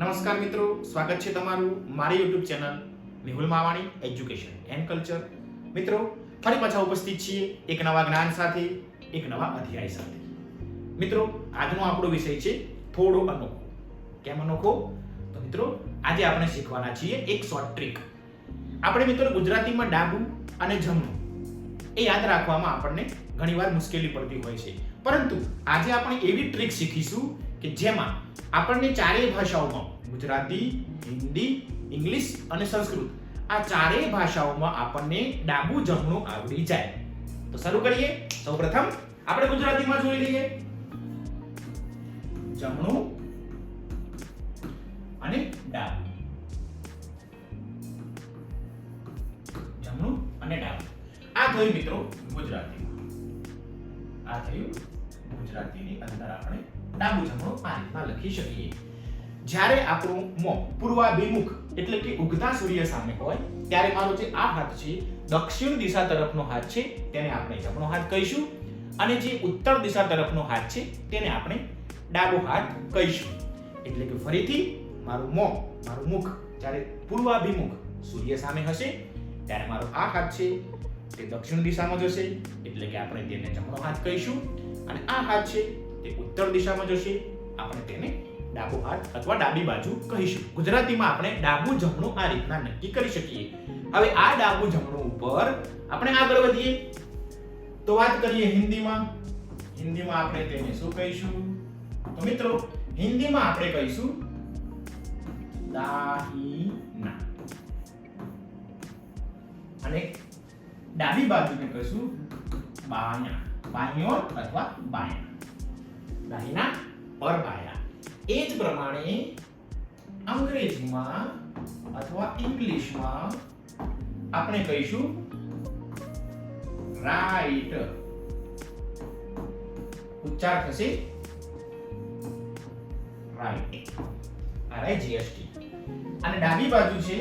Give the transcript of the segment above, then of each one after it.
નમસ્કાર મિત્રો, સ્વાગત છે તમારું મારી YouTube channel Mehul Mavani education and culture મિત્રો, ફરી પાછા ઉપસ્થિત છીએ એક નવા જ્ઞાન સાથે, એક નવા અધ્યાય સાથે. મિત્રો, આજનો આપણો વિષય છે થોડો અનોખો. કેમ અનોખો? તો મિત્રો, આજે આપણે શીખવાના છીએ એક શોર્ટ ટ્રીક આપણે મિત્રો ગુજરાતીમાં ડાબું અને જમણું એ યાદ રાખવામાં આપણને ઘણીવાર મુશ્કેલી પડતી હોય છે. પરંતુ આજે આપણે એવી ટ્રીક શીખીશું કે જેમાં આપણને ચારેય ભાષાઓમાં ગુજરાતી, હિન્દી, ઇંગ્લિશ અને સંસ્કૃત આ ચારેય ભાષાઓમાં આપણને ડાબું જમણું આવડી જાય. તો શરૂ કરીએ. સૌપ્રથમ આપણે ગુજરાતીમાં જોઈ લઈએ. જમણું અને ડાબું. જમણું અને ડાબું. આ થયું મિત્રો ગુજરાતી. આ થયું ગુજરાતીની અંદર આપણે ડાબું જમણું આ રીતના લખી શકીએ. જ્યારે આપણું મોં પૂર્વાભિમુખ એટલે કે ઉગતા સૂર્ય સામે હોય, ત્યારે મારો જે આ હાથ છે, દક્ષિણ દિશા તરફનો હાથ છે, તેને આપણે જમણો હાથ કહીશું. અને જે ઉત્તર દિશા તરફનો હાથ છે, તેને આપણે ડાબો હાથ કહીશું. એટલે કે ફરીથી, મારું મોં, મારું મુખ, જ્યારે પૂર્વાભિમુખ સૂર્ય સામે હશે, ત્યારે મારો આ હાથ છે, તે દક્ષિણ દિશામાં જશે, એટલે કે આપણે તેને જમણો હાથ કહીશું. અને આ હાથ છે ઉત્તર દિશામાં જશે. આપણે તેને ડાબો હાથ અથવા ડાબી બાજુ કહીશું. ગુજરાતીમાં આપણે ડાબું જમણું આ રીતના નક્કી કરી શકીએ. હવે આ ડાબું જમણું ઉપર આપણે આગળ વધીએ. તો વાત કરીએ હિન્દીમાં. હિન્દીમાં આપણે તેને શું કહીશું? તો મિત્રો, હિન્દીમાં આપણે કહીશું, દાહિના. અને ડાબી બાજુને કહીશું બાયા બાયો અથવા બાયા દાહિના પર બાયા એ જ પ્રમાણે અંગ્રેજીમાં અથવા ઇંગ્લિશમાં આપણે કહીશું રાઈટ ઉચ્ચાર થશે રાઈટ આર જીએસટી અને ડાબી બાજુ છે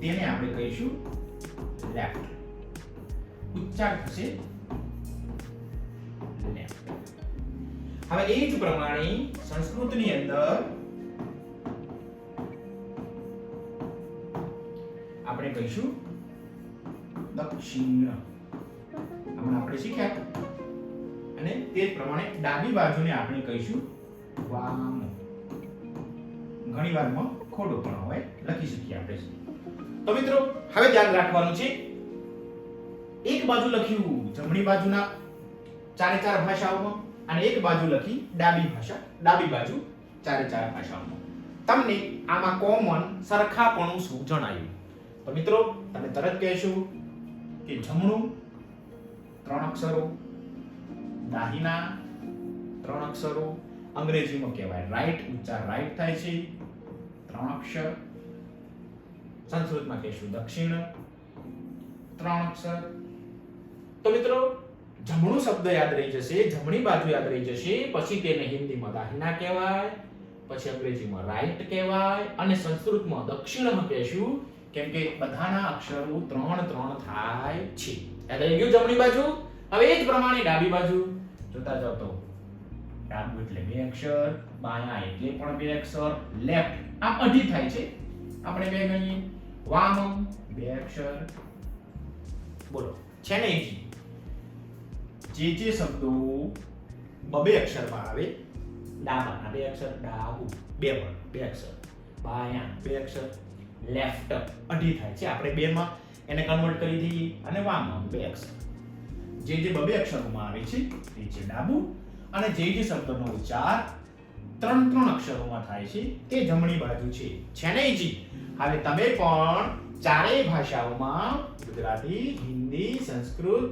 તેને આપણે કહીશું લેફ્ટ ઉચ્ચાર થશે હવે એ જ પ્રમાણે સંસ્કૃતની અંદર આપણે કહીશું દક્ષિણ. હમણાં આપણે શીખ્યા. અને તે જ પ્રમાણે ડાબી બાજુને આપણે કહીશું વામ. ઘણી વારમાં ખોટું પણ હોય, લખી શકીએ આપણે. તો મિત્રો, હવે ધ્યાન રાખવાનું છે. એક બાજુ લખ્યું જમણી બાજુના, ચારે ચાર ભાષાઓમાં. અને એક બાજુ લખી ડાબી ભાષા, ડાબી બાજુ ચારે ચાર ભાષાઓમાં. તમને આમાં કોમન સરખાપણું શું જણાયું? તો મિત્રો, તમે તરત કહેશો કે જમણું ત્રણ અક્ષરો, દાહિના ત્રણ અક્ષરો, અંગ્રેજીમાં કહેવાય રાઈટ ઉચ્ચાર રાઈટ થાય છે, ત્રણ અક્ષર. સંસ્કૃતમાં કહેશું દક્ષિણ, ત્રણ અક્ષર. તો મિત્રો જમણું શબ્દ યાદ રહી જશે, જમણી બાજુ યાદ રહી જશે, પછી તેને હિન્દીમાં દાહિના કહેવાય, પછી અંગ્રેજીમાં રાઈટ કહેવાય, અને સંસ્કૃતમાં દક્ષિણ કહેશું, કેમ કે બધાના અક્ષરો ત્રણ ત્રણ થાય છે. યાદ રહી ગયું જમણી બાજુ? હવે એ જ પ્રમાણે ડાબી બાજુ. જોતા જાવ તો. ડાબું એટલે બે અક્ષર, બાયા એટલે પણ બે અક્ષર. લેફ્ટ આમ અઢી થાય છે. આપણે બે ગણીએ. વામ બે અક્ષર. બોલો. છે ને જે જે શબ્દો બબે અક્ષરમાં આવે ડાબાના બે અક્ષર ડાબુ બે પણ, બે અક્ષર. બાયા, બે અક્ષર. લેફ્ટ અઢી થાય છે. આપણે બે માં એને કન્વર્ટ કરી દઈએ અને વામાં બે અક્ષર. જે જે બબે અક્ષરોમાં આવે છે તે છે ડાબુ. અને જે જે શબ્દનો ઉચ્ચાર ત્રણ ત્રણ અક્ષરોમાં થાય છે, તે જમણી બાજુ છે. છે ને જી હવે તમે પણ ચારેય ભાષાઓમાં ગુજરાતી, હિન્દી, સંસ્કૃત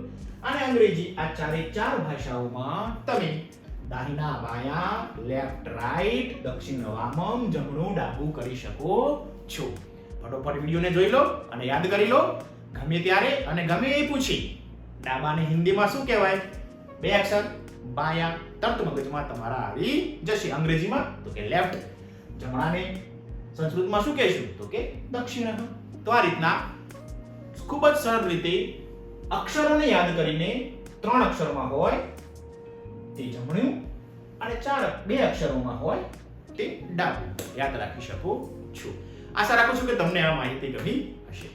અને અંગ્રેજી આ ચારે ચાર ભાષાઓમાં તમે દાહિના બાયા લેફ્ટ રાઈટ દક્ષિણ વામમ, જમણું, ડાબું કરી શકો છો. ફટોફટ વિડીયોને જોઈ લો અને યાદ કરી લો, ગમે ત્યારે અને ગમે એ પૂછી. ડાબાને હિન્દીમાં શું કહેવાય? બે અક્ષર, બાયા, તરત મગજમાં તમારા આવી જશે. અંગ્રેજીમાં તો કે લેફ્ટ જમણાને સંસ્કૃતમાં શું કહેશું? તો કે દક્ષિણ. તો આ રીતના ખૂબ જ સરળ રીતે અક્ષરોને યાદ કરીને ત્રણ અક્ષરોમાં હોય તે જમણું અને ચાર બે અક્ષરોમાં હોય તે ડાબું. યાદ રાખી શકું છું. આશા રાખું છું કે તમને આ માહિતી ગમી હશે.